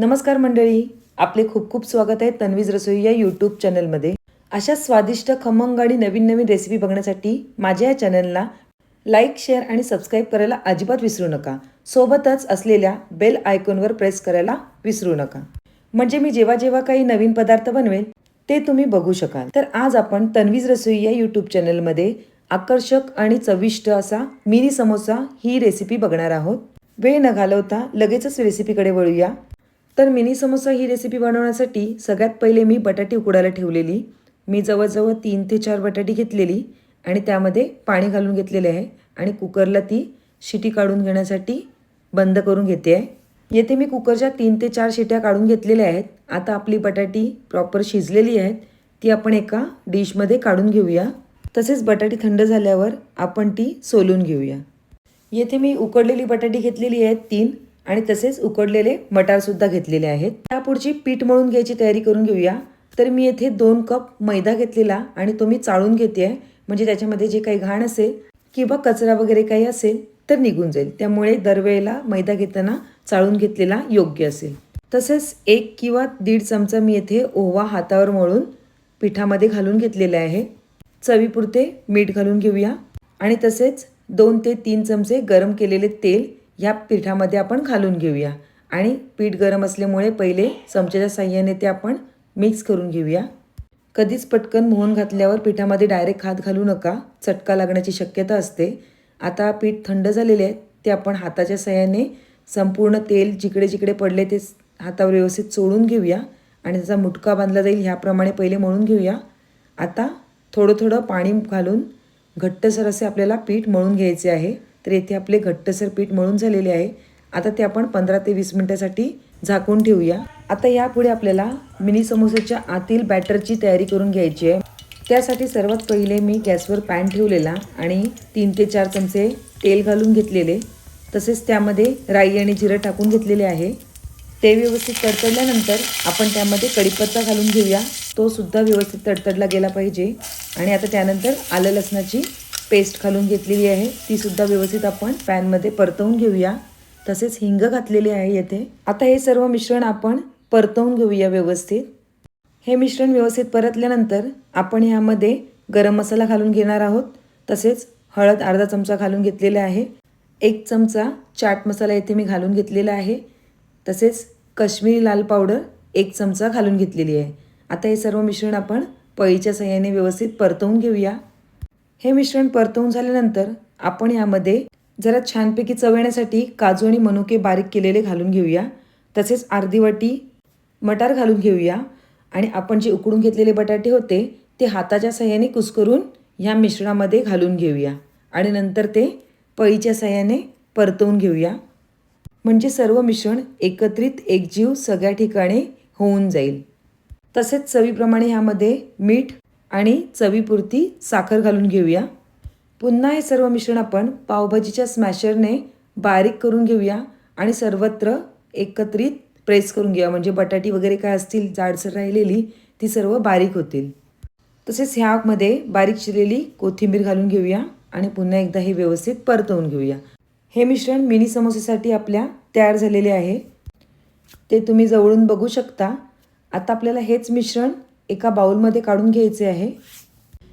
नमस्कार मंडळी आपले खूप खूप स्वागत आहे तन्वीज रसोई या यूट्यूब चॅनलमध्ये अशा स्वादिष्ट खमंग आणि नवीन नवीन रेसिपी बघण्यासाठी माझ्या या चॅनलला लाईक शेअर आणि सबस्क्राईब करायला अजिबात विसरू नका. सोबतच असलेल्या बेल आयकॉनवर प्रेस करायला विसरू नका. म्हणजे मी जेव्हा जेव्हा काही नवीन पदार्थ बनवेल ते तुम्ही बघू शकाल. तर आज आपण तन्वीज रसोई या यूट्यूब चॅनलमध्ये आकर्षक आणि चविष्ट असा मिनी समोसा ही रेसिपी बघणार आहोत. वेळ न घालवता लगेचच रेसिपीकडे वळूया. तर मिनी समोसा ही रेसिपी बनवण्यासाठी सगळ्यात पहिले मी बटाटी उकडायला ठेवलेली. मी जवळजवळ तीन ते चार बटाटी घेतलेली आणि त्यामध्ये पाणी घालून घेतलेले आहे. आणि कुकरला ती शिटी काढून घेण्यासाठी बंद करून घेते आहे. येथे मी कुकरच्या तीन ते चार शिट्या काढून घेतलेल्या आहेत. आता आपली बटाटी प्रॉपर शिजलेली आहेत. ती आपण एका डिशमध्ये काढून घेऊया. तसेच बटाटी थंड झाल्यावर आपण ती सोलून घेऊया. येथे मी उकडलेली बटाटी घेतलेली आहेत तीन. आणि तसेच उकडलेले मटारसुद्धा घेतलेले आहेत. त्यापुढची पीठ मळून घ्यायची तयारी करून घेऊया. तर मी येथे दोन कप मैदा घेतलेला आणि तो मी चाळून घेते आहे. म्हणजे त्याच्यामध्ये जे काही घाण असेल किंवा कचरा वगैरे काही असेल तर निघून जाईल. त्यामुळे दरवेळेला मैदा घेताना चाळून घेतलेला योग्य असेल. तसेच एक किंवा दीड चमचा मी येथे ओवा हातावर मळून पिठामध्ये घालून घेतलेले आहे. चवीपुरते मीठ घालून घेऊया. आणि तसेच दोन ते तीन चमचे गरम केलेले तेल या पिठामध्ये आपण घालून घेऊया. आणि पीठ गरम असल्यामुळे पहिले चमच्याच्या साह्याने ते आपण मिक्स करून घेऊया. कधीच पटकन मोहन घातल्यावर पिठामध्ये डायरेक्ट हात घालू नका. चटका लागण्याची शक्यता असते. आता पीठ थंड झालेले आहे ते आपण हाताच्या साह्याने संपूर्ण तेल जिकडे जिकडे पडले ते हातावर व्यवस्थित चोळून घेऊया. आणि त्याचा मुटका बांधला जाईल ह्याप्रमाणे पहिले मळून घेऊया. आता थोडं थोडं पाणी घालून घट्टसर असे आपल्याला पीठ मळून घ्यायचे आहे. तर येथे आपले घट्टसर पीठ मळून झालेले आहे. आता ते आपण पंधरा ते वीस मिनटासाठी झाकून ठेवूया. आता यापुढे आपल्याला मिनी समोसाच्या आतील बॅटरची तयारी करून घ्यायची आहे. त्यासाठी सर्वात पहिले मी गॅसवर पॅन ठेवलेला आणि तीन ते चार चमचे तेल घालून घेतलेले. तसेच त्यामध्ये राई आणि जिरं टाकून घेतलेले आहे. ते व्यवस्थित तडतडल्यानंतर आपण त्यामध्ये कढीपत्ता घालून घेऊया. तो सुद्धा व्यवस्थित तडतडला गेला पाहिजे. आणि आता त्यानंतर आलं लसणाची पेस्ट घालून घेतलेली आहे. ती सुद्धा व्यवस्थित आपण पॅनमध्ये परतवून घेऊया. तसेच हिंग घातलेली आहे येथे. आता हे सर्व मिश्रण आपण परतवून घेऊया व्यवस्थित. हे मिश्रण व्यवस्थित परतल्यानंतर आपण यामध्ये गरम मसाला घालून घेणार आहोत. तसेच हळद अर्धा चमचा घालून घेतलेला आहे. एक चमचा चाट मसाला येथे मी घालून घेतलेला आहे. तसेच काश्मीरी लाल पावडर एक चमचा घालून घेतलेली आहे. आता हे सर्व मिश्रण आपण पळीच्या सहाय्याने व्यवस्थित परतवून घेऊया. हे मिश्रण परतवून झाल्यानंतर आपण यामध्ये जरा छानपैकी चव येण्यासाठी काजू आणि मनुके बारीक केलेले घालून घेऊया. तसेच अर्धी वाटी मटार घालून घेऊया. आणि आपण जे उकडून घेतलेले बटाटे होते ते हाताच्या सहाय्याने कुस्करून ह्या मिश्रणामध्ये घालून घेऊया. आणि नंतर ते पळीच्या सहाय्याने परतवून घेऊया. म्हणजे सर्व मिश्रण एकत्रित एकजीव सगळ्या ठिकाणी होऊन जाईल. तसेच चवीप्रमाणे ह्यामध्ये मीठ आणि चवीपुरती साखर घालून घेऊया. पुन्हा हे सर्व मिश्रण आपण पावभाजीच्या स्मॅशरने बारीक करून घेऊया आणि सर्वत्र एकत्रित प्रेस करून घेऊया. म्हणजे बटाटी वगैरे काय असतील जाडसर राहिलेली ती सर्व बारीक होतील. तसेच ह्यामध्ये बारीक चिरलेली कोथिंबीर घालून घेऊया आणि पुन्हा एकदा हे व्यवस्थित परतवून घेऊया. हे मिश्रण मिनी समोसेसाठी आपल्या तयार झालेले आहे. ते तुम्ही जवळून बघू शकता. आता आपल्याला हेच मिश्रण एका बाउलमध्ये काढून घ्यायचे आहे.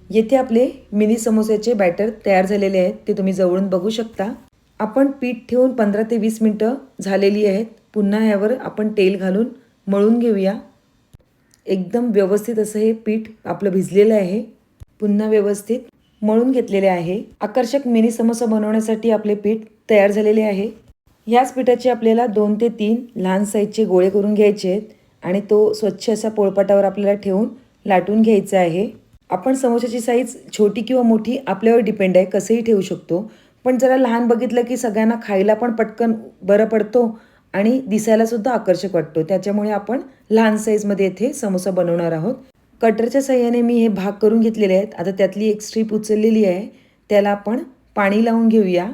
येथे आपले मिनी समोस्याचे बॅटर तयार झालेले आहेत. ते तुम्ही जवळून बघू शकता. आपण पीठ ठेवून पंधरा ते वीस मिनटं झालेली आहेत. पुन्हा यावर आपण तेल घालून मळून घेऊया. एकदम व्यवस्थित असं हे पीठ आपलं भिजलेलं आहे. पुन्हा व्यवस्थित मळून घेतलेले आहे. आकर्षक मिनी समोसा बनवण्यासाठी आपले पीठ तयार झालेले आहे. ह्याच पिठाचे आपल्याला दोन ते तीन लहान साईजचे गोळे करून घ्यायचे आहेत. आणि तो स्वच्छ असा पोळपाटावर आपल्याला ठेवून लाटून घ्यायचा आहे. आपण समोशाची साईज छोटी किंवा मोठी आपल्यावर डिपेंड आहे कसंही ठेवू शकतो. पण जरा लहान बघितलं की सगळ्यांना खायला पण पटकन बरं पडतो आणि दिसायलासुद्धा आकर्षक वाटतो. त्याच्यामुळे आपण लहान साईजमध्ये येथे समोसा बनवणार आहोत. कटरच्या साह्याने मी हे भाग करून घेतलेले आहेत. आता त्यातली एक स्ट्रीप उचललेली आहे. त्याला आपण पाणी लावून घेऊया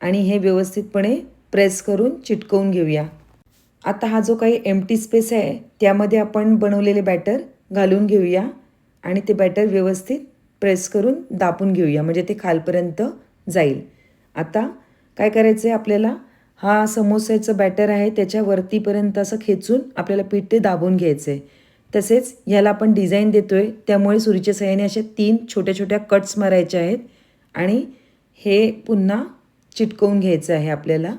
आणि हे व्यवस्थितपणे प्रेस करून चिटकवून घेऊया. आता हा जो काही एम्प्टी स्पेस आहे त्यामध्ये आपण बनवलेले बॅटर घालून घेऊया आणि ते बॅटर व्यवस्थित प्रेस करून दापून घेऊया म्हणजे ते खालपर्यंत जाईल. आता काय करायचं आहे आपल्याला? हा समोस्याचं बॅटर आहे त्याच्यावरतीपर्यंत असं खेचून आपल्याला पीठ ते दाबून घ्यायचं आहे तसेच ह्याला आपण डिझाईन देतो आहे त्यामुळे सुरीच्या सहाय्याने अशा तीन छोट्या छोट्या कट्स मारायचे आहेत आणि हे पुन्हा चिटकवून घ्यायचं आहे आपल्याला.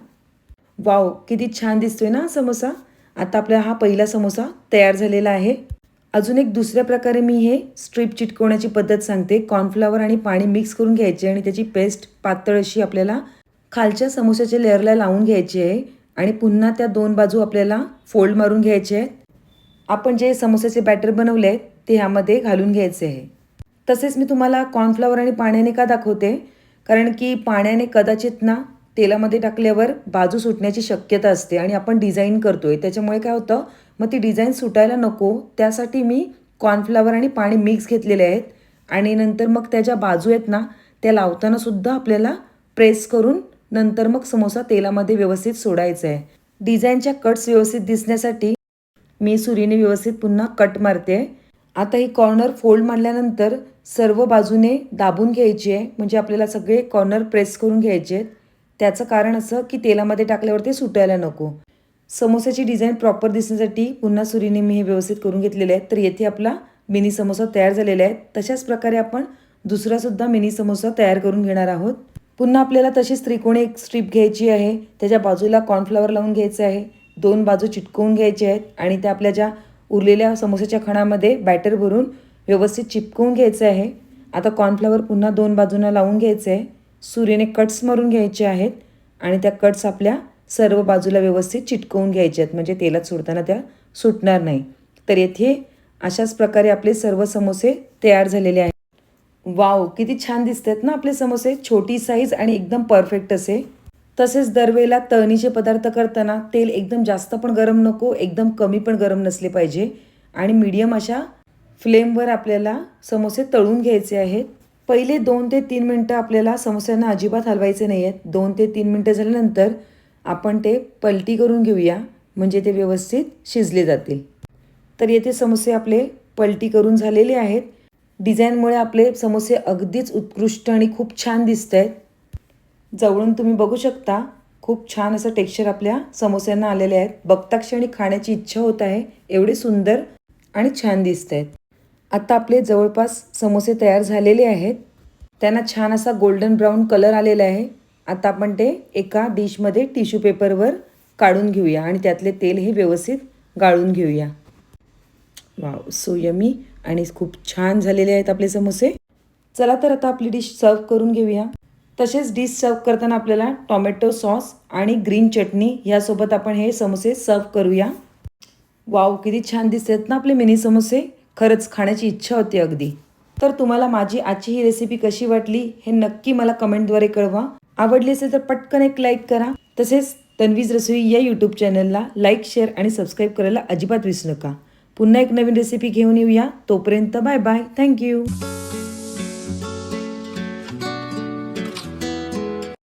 वाव किती छान दिसतोय ना समोसा. आता आपला हा पहिला समोसा तयार झालेला आहे. अजून एक दुसऱ्या प्रकारे मी हे स्ट्रीप चिटकवण्याची पद्धत सांगते. कॉर्नफ्लॉवर आणि पाणी मिक्स करून घ्यायचे आणि त्याची पेस्ट पातळ अशी आपल्याला खालच्या समोसाच्या लेअरला लावून घ्यायची आहे. आणि पुन्हा त्या दोन बाजू आपल्याला फोल्ड मारून घ्यायचे आहेत. आपण जे समोसाचे बॅटर बनवले आहेत ते ह्यामध्ये घालून घ्यायचे आहे. तसेच मी तुम्हाला कॉर्नफ्लॉवर आणि पाण्याने का दाखवते? कारण की पाण्याने कदाचित ना तेलामध्ये टाकल्यावर बाजू सुटण्याची शक्यता असते आणि आपण डिझाईन करतोय. त्याच्यामुळे काय होतं? मग ती डिझाईन सुटायला नको. त्यासाठी मी कॉर्नफ्लॉवर आणि पाणी मिक्स घेतलेले आहेत. आणि नंतर मग त्या ज्या बाजू आहेत ना त्या लावतानासुद्धा आपल्याला प्रेस करून नंतर मग समोसा तेलामध्ये व्यवस्थित सोडायचा आहे. डिझाईनच्या कट्स व्यवस्थित दिसण्यासाठी मी सुरीने व्यवस्थित पुन्हा कट मारते. आता ही कॉर्नर फोल्ड मारल्यानंतर सर्व बाजूने दाबून घ्यायची आहे. म्हणजे आपल्याला सगळे कॉर्नर प्रेस करून घ्यायचे आहेत. त्याचं कारण असं की तेलामध्ये टाकल्यावर ते सुटायला नको. समोसाची डिझाईन प्रॉपर दिसण्यासाठी पुन्हा सुरीने मी हे व्यवस्थित करून घेतलेले आहेत तर येथे आपला मिनी समोसा तयार झालेला आहे. तशाच प्रकारे आपण दुसरासुद्धा मिनी समोसा तयार करून घेणार आहोत. पुन्हा आपल्याला तशीच त्रिकोणी एक स्ट्रीप घ्यायची आहे. त्याच्या बाजूला कॉर्नफ्लॉवर लावून घ्यायचं आहे. दोन बाजू चिटकवून घ्यायचे आहेत आणि त्या आपल्या ज्या उरलेल्या समोसाच्या खणामध्ये बॅटर भरून व्यवस्थित चिपकवून घ्यायचं आहे. आता कॉर्नफ्लॉवर पुन्हा दोन बाजूंना लावून घ्यायचं आहे. सुरीने कट्स मारून घ्यायचे आहेत आणि त्या कट्स आपल्या सर्व बाजूला व्यवस्थित चिटकवून घ्यायचे आहेत. म्हणजे तेलात सोडताना त्या सुटणार नाही. तर येथे अशाच प्रकारे आपले सर्व समोसे तयार झालेले आहेत. वाव किती छान दिसत आहेत ना आपले समोसे. छोटी साईज आणि एकदम परफेक्ट असे. तसेच दरवेळेला तळणीचे पदार्थ करताना तेल एकदम जास्त पण गरम नको एकदम कमी पण गरम नसले पाहिजे. आणि मीडियम अशा फ्लेमवर आपल्याला समोसे तळून घ्यायचे आहेत. पहिले दोन ते तीन मिनटं आपल्याला समोस्यांना अजिबात हलवायचे नाही आहेत दोन ते तीन मिनटं झाल्यानंतर आपण ते पलटी करून घेऊया म्हणजे ते व्यवस्थित शिजले जातील. तर येथे समोसे आपले पलटी करून झालेले आहेत. डिझाईनमुळे आपले समोसे अगदीच उत्कृष्ट आणि खूप छान दिसत आहेत जवळून तुम्ही बघू शकता खूप छान असं टेक्स्चर आपल्या समोस्यांना आलेले आहेत. बघता क्षणी खाण्याची इच्छा होत आहे एवढे सुंदर आणि छान दिसत आहेत आता आपले जवळपास समोसे तयार झालेले आहेत. त्यांना छान असा गोल्डन ब्राऊन कलर आलेला आहे. आता आपण ते एका डिशमध्ये टिश्यू पेपरवर काढून घेऊया आणि त्यातले तेल हे व्यवस्थित गाळून घेऊया. वाव सो यमी आणि खूप छान झालेले आहेत आपले समोसे. चला तर आता आपली डिश सर्व करून घेऊया. तसेच डिश सर्व करताना आपल्याला टॉमॅटो सॉस आणि ग्रीन चटणी यासोबत आपण हे समोसे सर्व करूया. वाव किती छान दिसतात ना आपले मिनी समोसे. खरंच खाण्याची इच्छा होती अगदी. तर तुम्हाला माझी आजची ही रेसिपी कशी वाटली हे नक्की मला कमेंटद्वारे कळवा. आवडली असेल तर पटकन एक लाईक करा. तसेच तन्वीज रसोई या यूट्यूब चॅनलला लाईक शेअर आणि सबस्क्राईब करायला अजिबात विसरू नका. पुन्हा एक नवीन रेसिपी घेऊन येऊया. तोपर्यंत बाय बाय थँक्यू